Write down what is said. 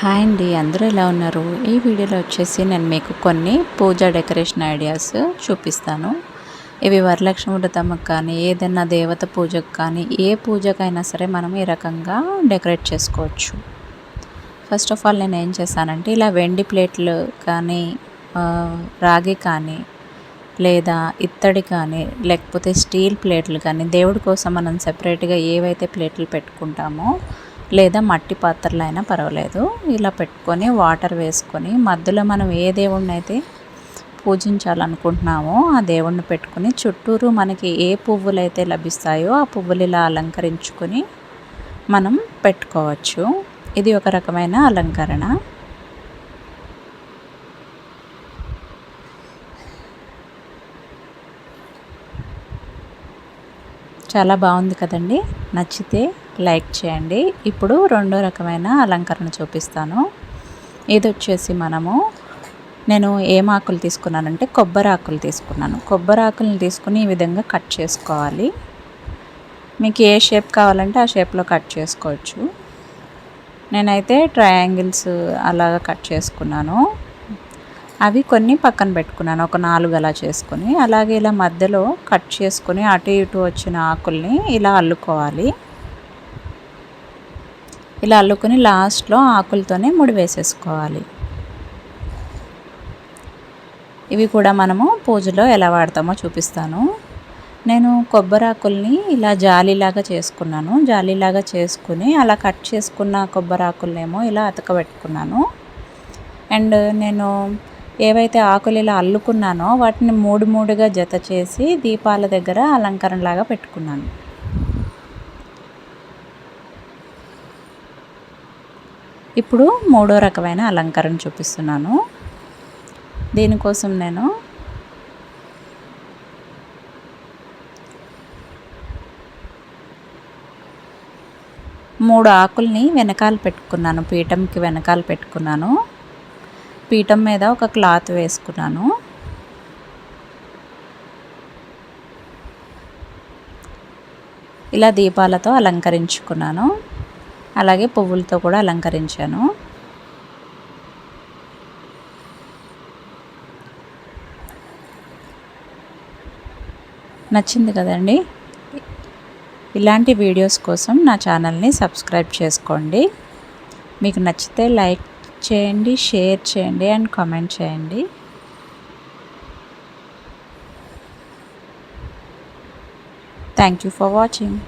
Hi అండి అందరూ ఎలా ఉన్నారు? ఈ వీడియోలో వచ్చేసి నేను మీకు కొన్ని పూజ డెకరేషన్ ఐడియాస్ చూపిస్తాను. ఇవి వరలక్ష్మి వ్రతమ్మకు కానీ ఏదైనా దేవత పూజకు కానీ ఏ పూజకైనా సరే మనం ఈ రకంగా డెకరేట్ చేసుకోవచ్చు. ఫస్ట్ ఆఫ్ ఆల్ నేను ఏం చేశానంటే ఇలా వెండి ప్లేట్లు కానీ రాగి కానీ లేదా ఇత్తడి కానీ లేకపోతే స్టీల్ ప్లేట్లు కానీ దేవుడి కోసం మనం సెపరేట్గా ఏవైతే ప్లేట్లు పెట్టుకుంటామో లేదా మట్టి పాత్రలు అయినా పర్వాలేదు. ఇలా పెట్టుకొని వాటర్ వేసుకొని మధ్యలో మనం ఏ దేవుణ్ణి అయితే పూజించాలనుకుంటున్నామో ఆ దేవుణ్ణి పెట్టుకుని చుట్టూరు మనకి ఏ పువ్వులు అయితే లభిస్తాయో ఆ పువ్వులు ఇలా అలంకరించుకొని మనం పెట్టుకోవచ్చు. ఇది ఒక రకమైన అలంకరణ. చాలా బాగుంది కదండి. నచ్చితే లైక్ చేయండి. ఇప్పుడు రెండో రకమైన అలంకరణ చూపిస్తాను. ఇది వచ్చేసి మనము నేను ఏం ఆకులు తీసుకున్నానంటే కొబ్బరి ఆకులు తీసుకున్నాను. కొబ్బరి ఆకులను తీసుకుని ఈ విధంగా కట్ చేసుకోవాలి. మీకు ఏ షేప్ కావాలంటే ఆ షేప్లో కట్ చేసుకోవచ్చు. నేనైతే ట్రయాంగిల్స్ అలాగా కట్ చేసుకున్నాను. అవి కొన్ని పక్కన పెట్టుకున్నాను. ఒక నాలుగు అలా చేసుకుని. అలాగే ఇలా మధ్యలో కట్ చేసుకుని అటు ఇటు వచ్చిన ఆకుల్ని ఇలా అల్లుకోవాలి. ఇలా అల్లుకొని లాస్ట్లో ఆకులతోనే ముడి వేసేసుకోవాలి. ఇవి కూడా మనము పూజలో ఎలా వాడతామో చూపిస్తాను. నేను కొబ్బరాకుల్ని ఇలా జాలీలాగా చేసుకున్నాను. జాలీలాగా చేసుకుని అలా కట్ చేసుకున్న కొబ్బరాకులనేమో ఇలా అతకబెట్టుకున్నాను. అండ్ నేను ఏవైతే ఆకులు ఇలా అల్లుకున్నానో వాటిని మూడు మూడుగా జత చేసి దీపాల దగ్గర అలంకరణలాగా పెట్టుకున్నాను. ఇప్పుడు మూడో రకమైన అలంకరణ చూపిస్తున్నాను. దీనికోసం నేను మూడు ఆకుల్ని వెనకాల పెట్టుకున్నాను. పీఠంకి వెనకాల పెట్టుకున్నాను. పీఠం మీద ఒక క్లాత్ వేసుకున్నాను. ఇలా దీపాలతో అలంకరించుకున్నాను. అలాగే పువ్వులతో కూడా అలంకరించాను. నచ్చింది కదండి? ఇలాంటి వీడియోస్ కోసం నా ఛానల్ని సబ్స్క్రైబ్ చేసుకోండి. మీకు నచ్చితే లైక్ చేయండి షేర్ చేయండి అండ్ కామెంట్ చేయండి. Thank you for watching.